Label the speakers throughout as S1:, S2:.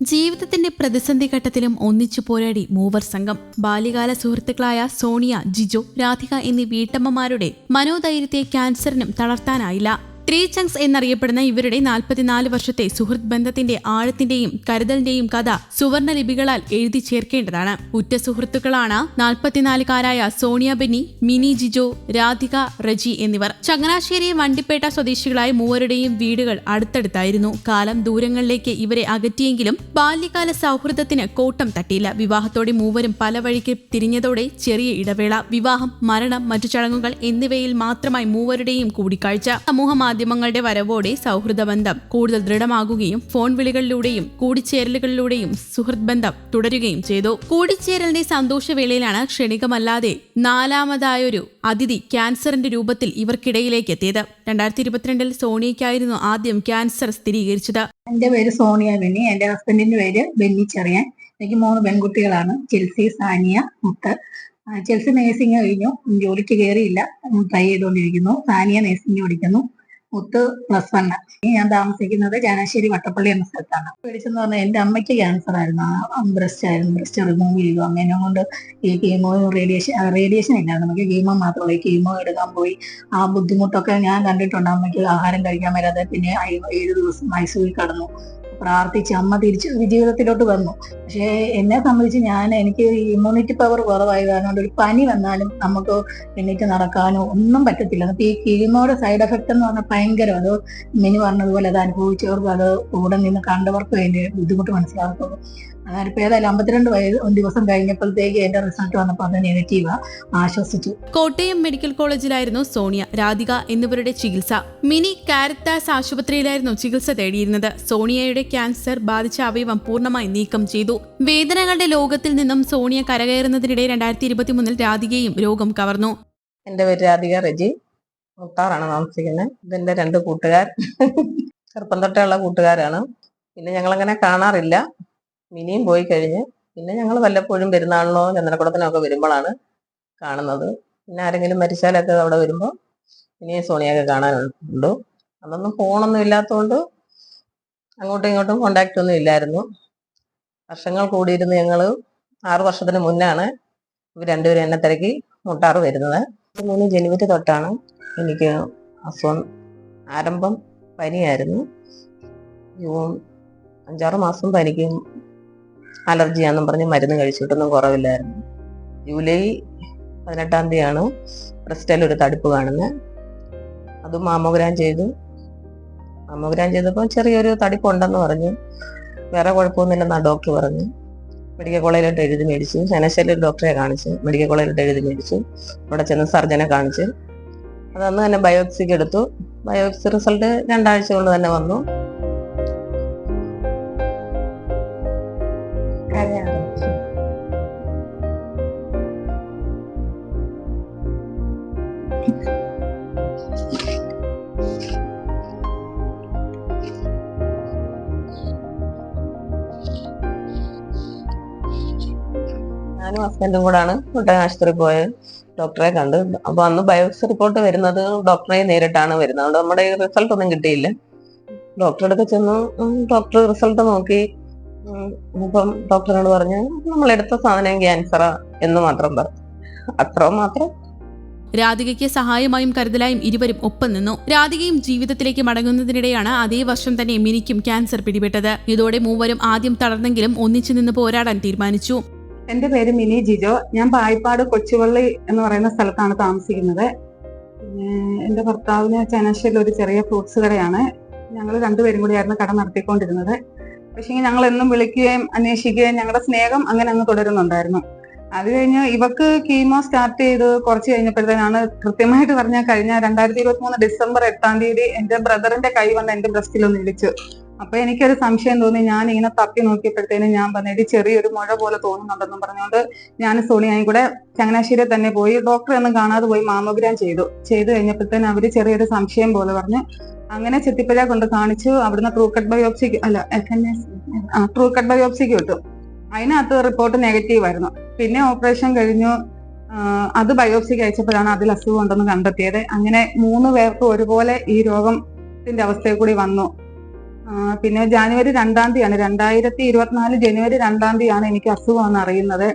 S1: ജീവിതത്തിന്റെ പ്രതിസന്ധി ഘട്ടത്തിലും ഒന്നിച്ചു പോരാടി മൂവർ സംഘം ബാല്യകാല സുഹൃത്തുക്കളായ സോണിയ ജിജോ രാധിക എന്നീ വീട്ടമ്മമാരുടെ മനോധൈര്യത്തെ ക്യാൻസറിനും തളർത്താനായില്ല. ത്രീ ചങ്സ് എന്നറിയപ്പെടുന്ന ഇവരുടെ നാൽപ്പത്തിനാല് വർഷത്തെ സുഹൃത്ത് ബന്ധത്തിന്റെ ആഴത്തിന്റെയും കരുതലിന്റെയും കഥ സുവർണ ലിപികളാൽ എഴുതി ചേർക്കേണ്ടതാണ്. ഉറ്റ സുഹൃത്തുക്കളാണ് നാൽപ്പത്തിനാലുകാരായ സോണിയ ബെന്നി മിനി ജിജോ രാധിക റജി എന്നിവർ. ചങ്ങനാശ്ശേരി വണ്ടിപ്പേട്ട സ്വദേശികളായ മൂവരുടെയും വീടുകൾ അടുത്തടുത്തായിരുന്നു. കാലം ദൂരങ്ങളിലേക്ക് ഇവരെ അകറ്റിയെങ്കിലും ബാല്യകാല സൗഹൃദത്തിന് കോട്ടം തട്ടിയില്ല. വിവാഹത്തോടെ മൂവരും പല വഴിക്ക് തിരിഞ്ഞതോടെ ചെറിയ ഇടവേള വിവാഹം മരണം മറ്റു ചടങ്ങുകൾ എന്നിവയിൽ മാത്രമായി മൂവരുടെയും കൂടിക്കാഴ്ച. സമൂഹ മാധ്യമങ്ങളുടെ വരവോടെ സൗഹൃദ ബന്ധം കൂടുതൽ ദൃഢമാകുകയും ഫോൺ വിളികളിലൂടെയും കൂടിച്ചേരലുകളിലൂടെയും സുഹൃത്ത് ബന്ധം തുടരുകയും ചെയ്തു. കൂടിച്ചേരലിന്റെ സന്തോഷവേളയിലാണ് ക്ഷണികമല്ലാതെ നാലാമതായൊരു അതിഥി ക്യാൻസറിന്റെ രൂപത്തിൽ ഇവർക്കിടയിലേക്ക് എത്തിയത്. രണ്ടായിരത്തി ഇരുപത്തിരണ്ടിൽ സോണിയയ്ക്കായിരുന്നു ആദ്യം ക്യാൻസർ സ്ഥിരീകരിച്ചത്.
S2: എന്റെ പേര് സോണിയ ബെന്നി. എന്റെ ഹസ്ബൻഡിന്റെ പേര് ബെന്നി ചെറിയാൻ. എനിക്ക് മൂന്ന് പെൺകുട്ടികളാണ്. ചെൽസി സാനിയ മുത്ത്. ചെൽസി നേഴ്സിംഗ് കഴിഞ്ഞു. ജോലിക്ക് കയറിയില്ല. ട്രൈ ചെയ്തുകൊണ്ടിരിക്കുന്നു. സാനിയ നേഴ്സിംഗ് പഠിക്കുന്നു. മുത്ത് പ്ലസ് വൺ ഞാൻ താമസിക്കുന്നത് ചാനാശ്ശേരി വട്ടപ്പള്ളി എന്ന സ്ഥലത്താണ്. പേടിച്ചെന്ന് പറഞ്ഞാൽ എന്റെ അമ്മയ്ക്ക് ക്യാൻസർ ആയിരുന്നു. ബ്രസ്റ്റ് ആയിരുന്നു. ബ്രസ്റ്റ് റിമൂവ് ചെയ്തു അങ്ങനെ കൊണ്ട് ഈ കീമോ റേഡിയേഷൻ റേഡിയേഷൻ ഇല്ലായിരുന്നു. നമുക്ക് കീമോ മാത്രമല്ല ഈ കീമോ എടുക്കാൻ പോയി. ആ ബുദ്ധിമുട്ടൊക്കെ ഞാൻ കണ്ടിട്ടുണ്ട്. അമ്മയ്ക്ക് ആഹാരം കഴിക്കാൻ വരാതെ പിന്നെ ഏഴ് ദിവസം ഐസിയുവിൽ കടന്നു. പ്രാർത്ഥിച്ച് അമ്മ തിരിച്ച് ജീവിതത്തിലോട്ട് വന്നു. പക്ഷേ എന്നെ സംബന്ധിച്ച് ഞാൻ എനിക്ക് ഇമ്മ്യൂണിറ്റി പവർ കുറവായി കാരണം ഒരു പനി വന്നാലും നമുക്ക് എണീറ്റ് നടക്കാനോ ഒന്നും പറ്റത്തില്ല. അപ്പൊ ഈ കീമോയുടെ സൈഡ് എഫക്റ്റ് എന്ന് പറഞ്ഞാൽ ഭയങ്കരം. അത് മിനി പറഞ്ഞതുപോലെ അത് അനുഭവിച്ചവർക്ക് അത് കൂടെ നിന്ന് കണ്ടവർക്കും അതിന്റെ ബുദ്ധിമുട്ട് മനസ്സിലാക്കുള്ളൂ അതായത് ഏതായാലും അമ്പത്തിരണ്ട് വയസ്സ് ഒരു ദിവസം കഴിഞ്ഞപ്പോഴത്തേക്ക് എന്റെ റിസൾട്ട് വന്നപ്പോൾ അത് നെഗറ്റീവാ ആശ്വസിച്ചു.
S1: കോട്ടയം മെഡിക്കൽ കോളേജിലായിരുന്നു സോണിയ രാധിക എന്നിവരുടെ ചികിത്സ. മിനി കാരത്താസ് ആശുപത്രിയിലായിരുന്നു ചികിത്സ തേടിയിരുന്നത്. സോണിയയുടെ ക്യാൻസർ ബാധിച്ച അവയവം പൂർണമായി നീക്കം ചെയ്തു. വേദനകളുടെ ലോകത്തിൽ നിന്നും സോണിയ കരകയറുന്നതിനിടെ രണ്ടായിരത്തി ഇരുപത്തി മൂന്നിൽ രാധികയും രോഗം കവർന്നു.
S3: എന്റെ പേര് രാധിക റെജി. മുത്താറാണ് താമസിക്കുന്നത്. ഇതെന്റെ രണ്ട് കൂട്ടുകാർ. ചെറുപ്പം തൊട്ടുള്ള കൂട്ടുകാരാണ്. പിന്നെ ഞങ്ങളങ്ങനെ കാണാറില്ല. മിനിയും പോയി കഴിഞ്ഞ് പിന്നെ ഞങ്ങൾ വല്ലപ്പോഴും പെരുന്നാളിനോ ചന്ദ്രക്കുടത്തിനോ ഒക്കെ വരുമ്പോഴാണ് കാണുന്നത്. പിന്നെ ആരെങ്കിലും മരിച്ചാലൊക്കെ അവിടെ വരുമ്പോൾ ഇനിയും സോണിയൊക്കെ കാണാനുണ്ട്. അന്നൊന്നും ഫോണൊന്നും ഇല്ലാത്തതുകൊണ്ട് അങ്ങോട്ടും ഇങ്ങോട്ടും കോണ്ടാക്റ്റ് ഒന്നും ഇല്ലായിരുന്നു. വർഷങ്ങൾ കൂടിയിരുന്ന് ഞങ്ങൾ ആറു വർഷത്തിന് മുന്നാണ് ഇവർ രണ്ടുപേരും എന്നെ തിരക്കി മുട്ടാറ് വരുന്നത്. മൂന്ന് ജനുവരി തൊട്ടാണ് എനിക്ക് അസുഖം ആരംഭം പനിയായിരുന്നു. ജൂൺ അഞ്ചാറ് മാസം പനിക്കും അലർജിയാന്നും പറഞ്ഞ് മരുന്ന് കഴിച്ചിട്ടൊന്നും കുറവില്ലായിരുന്നു. ജൂലൈ പതിനെട്ടാം തീയതിയാണ് ബ്രസ്റ്റൈൽ ഒരു തടുപ്പ് കാണുന്നത്. അതും മാമോഗ്രാം ചെയ്തു. മാമോഗ്രാം ചെയ്തപ്പോൾ ചെറിയൊരു തടിപ്പുണ്ടെന്ന് പറഞ്ഞു. വേറെ കുഴപ്പമൊന്നുമില്ലെന്നാ ഡോക്ടർ പറഞ്ഞു. മെഡിക്കൽ കോളേജിലോട്ട് എഴുതി മേടിച്ചു. ചനശ്ശേരി ഒരു ഡോക്ടറെ കാണിച്ചു. മെഡിക്കൽ കോളേജിലോട്ട് എഴുതി മേടിച്ചു. അവിടെ ചെന്ന് സർജനെ കാണിച്ചു. അതന്ന് തന്നെ ബയോപ്സിക്ക് എടുത്തു. ബയോപ്സി റിസൾട്ട് രണ്ടാഴ്ച കൊണ്ട് തന്നെ വന്നു. ഞാനും ഹസ്ബൻഡും കൂടാണ് കോട്ടയം ആശുപത്രി പോയത്. ഡോക്ടറെ കണ്ട്. അപ്പൊ അന്ന് ബയോപ്സി റിപ്പോർട്ട് വരുന്നത് ഡോക്ടറെ നേരിട്ടാണ് വരുന്നത്. അതുകൊണ്ട് നമ്മുടെ റിസൾട്ട് ഒന്നും കിട്ടിയില്ല. ഡോക്ടറെ അടുത്ത് ചെന്ന് ഡോക്ടർ റിസൾട്ട് നോക്കി. അപ്പം ഡോക്ടറിനോട് പറഞ്ഞു നമ്മളെടുത്ത സാധനം ക്യാൻസറാ എന്ന് മാത്രം പറഞ്ഞു. അത്ര മാത്രം.
S1: രാധികയ്ക്ക് സഹായമായും കരുതലായും ഇരുവരും ഒപ്പം നിന്നു. രാധികയും ജീവിതത്തിലേക്ക് മടങ്ങുന്നതിനിടെയാണ് അതേ വർഷം തന്നെ മിനിക്കും ക്യാൻസർ പിടിപെട്ടത്. ഇതോടെ മൂവരും ആദ്യം തളർന്നെങ്കിലും ഒന്നിച്ചു നിന്ന് പോരാടാൻ തീരുമാനിച്ചു.
S4: എന്റെ പേര് മിനി ജിജോ. ഞാൻ പായിപ്പാട് കൊച്ചുവള്ളി എന്ന് പറയുന്ന സ്ഥലത്താണ് താമസിക്കുന്നത്. എന്റെ ഭർത്താവിന് ചനശ്ശേരിൽ ഒരു ചെറിയ ഫ്രൂട്ട്സ് കടയാണ്. ഞങ്ങൾ രണ്ടുപേരും കൂടി കൂടിയായിരുന്നു കട നടത്തിക്കൊണ്ടിരുന്നത്. പക്ഷേ ഞങ്ങൾ എന്നും വിളിക്കുകയും അന്വേഷിക്കുകയും ഞങ്ങളുടെ സ്നേഹം അങ്ങനെ അങ്ങ് തുടരുന്നുണ്ടായിരുന്നു. അത് കഴിഞ്ഞ് ഇവക്ക് കീമോ സ്റ്റാർട്ട് ചെയ്ത് കുറച്ച് കഴിഞ്ഞപ്പോഴത്തേനാണ് കൃത്യമായിട്ട് പറഞ്ഞാൽ കഴിഞ്ഞ രണ്ടായിരത്തി ഇരുപത്തി മൂന്ന് ഡിസംബർ എട്ടാം തീയതി എന്റെ ബ്രദറിന്റെ കൈ വന്ന് എന്റെ ബ്രസ്റ്റിൽ ഒന്ന് ഇടിച്ചു. അപ്പൊ എനിക്കൊരു സംശയം തോന്നി ഞാൻ ഇങ്ങനെ തപ്പി നോക്കിയപ്പോഴത്തേനും ഞാൻ പറഞ്ഞിട്ട് ചെറിയൊരു മുഴ പോലെ തോന്നുന്നുണ്ടെന്നും പറഞ്ഞുകൊണ്ട് ഞാൻ സോണിയായും കൂടെ ചങ്ങനാശ്ശേരി തന്നെ പോയി ഡോക്ടറെ ഒന്നും കാണാതെ പോയി മാമോഗ്രാം ചെയ്തു. ചെയ്തു കഴിഞ്ഞപ്പോഴത്തേനും അവർ ചെറിയൊരു സംശയം പോലെ പറഞ്ഞു അങ്ങനെ ചെത്തിപ്പഴ കൊണ്ട് കാണിച്ചു അവിടുന്ന് ട്രൂ കട്ട് ബയോപ്സിക്ക് അല്ല ആ ട്രൂ കട്ട് ബയോപ്സിക്ക് വിട്ടു അതിനകത്ത് റിപ്പോർട്ട് നെഗറ്റീവ് ആയിരുന്നു. പിന്നെ ഓപ്പറേഷൻ കഴിഞ്ഞു അത് ബയോപ്സിക്ക് അയച്ചപ്പോഴാണ് അതിൽ അസുഖം ഉണ്ടെന്ന് കണ്ടെത്തിയത്. അങ്ങനെ മൂന്ന് പേർക്ക് ഒരുപോലെ ഈ രോഗത്തിന്റെ അവസ്ഥയിൽ കൂടി വന്നു. പിന്നെ ജാനുവരി രണ്ടാം തീയതിയാണ് രണ്ടായിരത്തി ഇരുപത്തിനാല് ജനുവരി രണ്ടാം തീയതിയാണ് എനിക്ക് അസുഖമെന്ന് അറിയുന്നത്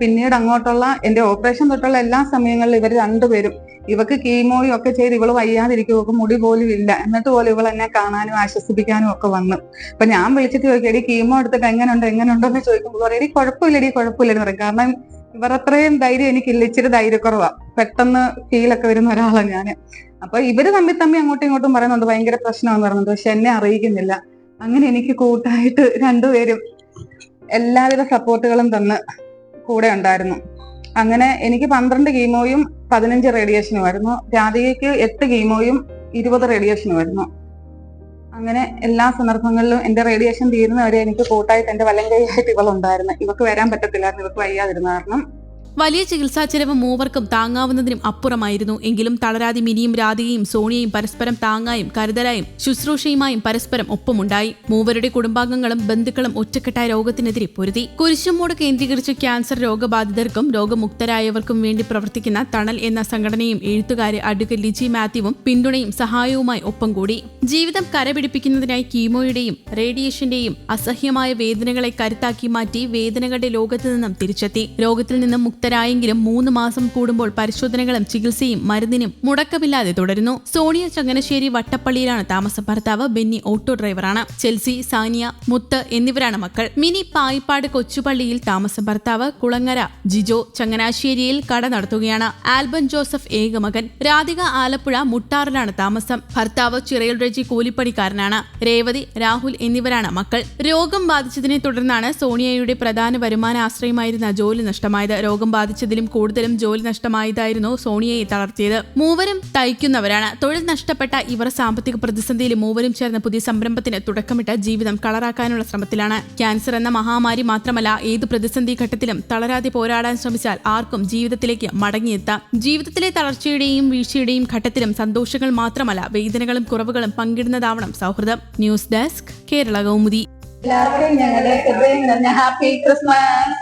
S4: പിന്നീട് അങ്ങോട്ടുള്ള എന്റെ ഓപ്പറേഷൻ തൊട്ടുള്ള എല്ലാ സമയങ്ങളിലും ഇവർ രണ്ടുപേരും ഇവക്ക് കീമോയും ഒക്കെ ചെയ്ത് ഇവൾ വയ്യാതിരിക്കും ഇവക്ക് മുടി പോലും ഇല്ല. എന്നിട്ട് പോലും ഇവൾ എന്നെ കാണാനും ആശ്വസിപ്പിക്കാനും ഒക്കെ വന്നു. അപ്പൊ ഞാൻ വിളിച്ചിട്ട് ചോദിക്കും എടി കീമോ എടുത്തിട്ട് എങ്ങനെയുണ്ട് എങ്ങനെയുണ്ടോ എന്ന് ചോദിക്കുമ്പോൾ പറയും എടി കുഴപ്പമില്ലടി കുഴപ്പമില്ലെന്ന് പറയും. കാരണം ഇവർ അത്രയും ധൈര്യം എനിക്കില്ല ഇച്ചിരി ധൈര്യക്കുറവാ. പെട്ടെന്ന് ഫീലൊക്കെ വരുന്ന ഒരാളാണ് ഞാൻ അപ്പൊ ഇവർ തമ്മിൽ തമ്മിൽ അങ്ങോട്ടും ഇങ്ങോട്ടും പറയുന്നുണ്ട് ഭയങ്കര പ്രശ്നമാണെന്ന് പറയുന്നുണ്ട്. പക്ഷെ എന്നെ അറിയിക്കുന്നില്ല. അങ്ങനെ എനിക്ക് കൂട്ടായിട്ട് രണ്ടുപേരും എല്ലാവിധ സപ്പോർട്ടുകളും തന്ന് കൂടെ ഉണ്ടായിരുന്നു. അങ്ങനെ എനിക്ക് പന്ത്രണ്ട് കീമോയും പതിനഞ്ച് റേഡിയേഷനും ആയിരുന്നു. രാധികയ്ക്ക് എട്ട് കീമോയും ഇരുപത് റേഡിയേഷനും ആയിരുന്നു. അങ്ങനെ എല്ലാ സന്ദർഭങ്ങളിലും എന്റെ റേഡിയേഷൻ തീരുന്നവരെ എനിക്ക് കൂട്ടായിട്ട് എന്റെ വലം കൈയായിട്ട് ഇവളുണ്ടായിരുന്നു. ഇവക്ക് വരാൻ പറ്റത്തില്ലായിരുന്നു ഇവക്ക് വയ്യാതിരുന്ന കാരണം.
S1: വലിയ ചികിത്സാ ചെലവ് മൂവർക്കും താങ്ങാവുന്നതിനും അപ്പുറമായിരുന്നു. എങ്കിലും തളരാതി മിനിയും രാധികയും സോണിയയും പരസ്പരം താങ്ങായും കരുതലായും ശുശ്രൂഷയുമായും പരസ്പരം ഒപ്പമുണ്ടായി. മൂവരുടെ കുടുംബാംഗങ്ങളും ബന്ധുക്കളും ഒറ്റക്കെട്ടായ രോഗത്തിനെതിരെ പൊരുതി. കുരിശുമൂട് കേന്ദ്രീകരിച്ച് ക്യാൻസർ രോഗബാധിതർക്കും രോഗമുക്തരായവർക്കും വേണ്ടി പ്രവർത്തിക്കുന്ന തണൽ എന്ന സംഘടനയും എഴുത്തുകാരി അഡ്വക്കേറ്റ് ലിജി മാത്യുവും പിന്തുണയും സഹായവുമായി ഒപ്പം കൂടി. ജീവിതം കരപിടിപ്പിക്കുന്നതിനായി കീമോയുടെയും റേഡിയേഷന്റെയും അസഹ്യമായ വേദനകളെ കരുത്താക്കി മാറ്റി വേദനകളുടെ ലോകത്ത് നിന്നും തിരിച്ചെത്തി. രോഗത്തിൽ നിന്നും മുക്തരായെങ്കിലും മൂന്ന് മാസം കൂടുമ്പോൾ പരിശോധനകളും ചികിത്സയും മരുന്നിനും മുടക്കമില്ലാതെ തുടരുന്നു. സോണിയ ചങ്ങനശ്ശേരി വട്ടപ്പള്ളിയിലാണ് താമസ ഭർത്താവ് ബെന്നി ഓട്ടോ ഡ്രൈവറാണ്. ചെൽസി സാനിയ മുത്ത് എന്നിവരാണ് മക്കൾ. മിനി പായിപ്പാട് കൊച്ചുപള്ളിയിൽ താമസ ഭർത്താവ് കുളങ്ങര ജിജോ ചങ്ങനാശ്ശേരിയിൽ കട നടത്തുകയാണ്. ആൽബൻ ജോസഫ് ഏകമകൻ. രാധിക ആലപ്പുഴ മുട്ടാറിലാണ് താമസം. ഭർത്താവ് ചിറയിൽ റെജി കൂലിപ്പണിക്കാരനാണ്. രേവതി രാഹുൽ എന്നിവരാണ് മക്കൾ. രോഗം ബാധിച്ചതിനെ തുടർന്നാണ് സോണിയയുടെ പ്രധാന വരുമാന ആശ്രയമായിരുന്ന ജോലി നഷ്ടമായത്. രോഗം ബാധിച്ചതിലും കൂടുതലും ജോലി നഷ്ടമായതായിരുന്നു സോണിയയെ തളർത്തിയത്. മൂവരും തയ്ക്കുന്നവരാണ്. തൊഴിൽ നഷ്ടപ്പെട്ട ഇവർ സാമ്പത്തിക പ്രതിസന്ധിയിൽ മൂവരും ചേർന്ന പുതിയ സംരംഭത്തിന് തുടക്കമിട്ട് ജീവിതം കളറാക്കാനുള്ള ശ്രമത്തിലാണ്. ക്യാൻസർ എന്ന മഹാമാരി മാത്രമല്ല ഏത് പ്രതിസന്ധി ഘട്ടത്തിലും തളരാതെ പോരാടാൻ ശ്രമിച്ചാൽ ആർക്കും ജീവിതത്തിലേക്ക് മടങ്ങിയെത്താം. ജീവിതത്തിലെ തളർച്ചയുടെയും വീഴ്ചയുടെയും ഘട്ടത്തിലും സന്തോഷങ്ങൾ മാത്രമല്ല വേദനകളും കുറവുകളും പങ്കിടുന്നതാവണം സൗഹൃദം. News desk Kerala Kaumudi.
S2: എല്ലാവർക്കും ഞങ്ങളുടെ ഹാപ്പി ക്രിസ്മസ്.